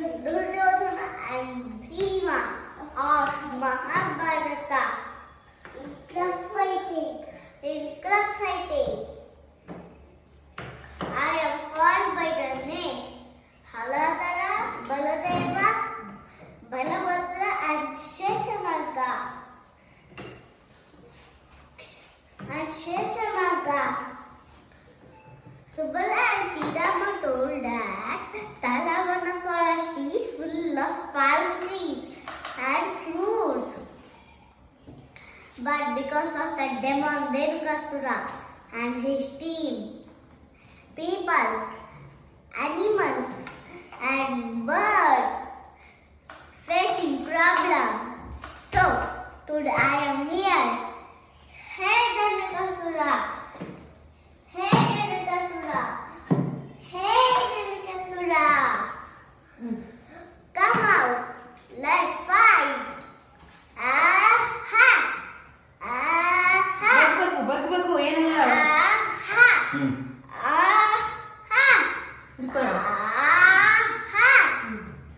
Duryodhana and Bhima of Mahabharata. In club fighting. In club fighting. I am called by the names Haladara, Baladeva, Balabhadra and Sheshanaga. And Sheshanaga. Subala and But because of the demon Devukasura and his team, people, animals, and birds facing problems. So, today I am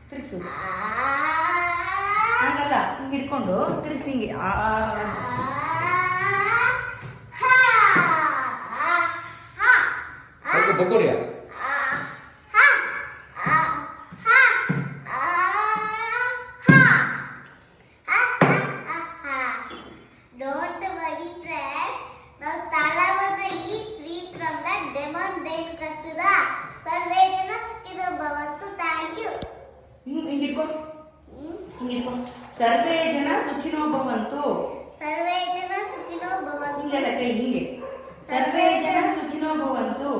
ತಿರುಗಿಸು. ಹಂಗಲ್ಲ ಹಿಂಗೆ ಹಿಡ್ಕೊಂಡು ತಿರುಗಿಸಿ ಹಿಂಗೆ. ಬಗ್ಗೋಡಿಯ lemon than ಕಚ್ಚದ? ಸರ್ವೇದನ ಇದು ಭವಂತು thank you ಹ್ಮ್ ಹಿಂಗಿಡ್ಕೋ. ಹಿಂಗಿಡ್ಕೋ. ಸರ್ವೇ ಜನ ಸುಖಿನೋ ಭವಂತು. ಸರ್ವೇ ಜನ ಸುಖಿನೋ ಭವಂತು. ಹಿಂಗಲ್ಲ ಕೈ ಹಿಂಗೆ. ಸರ್ವೇ ಜನ ಸುಖಿನೋ ಭವಂತು.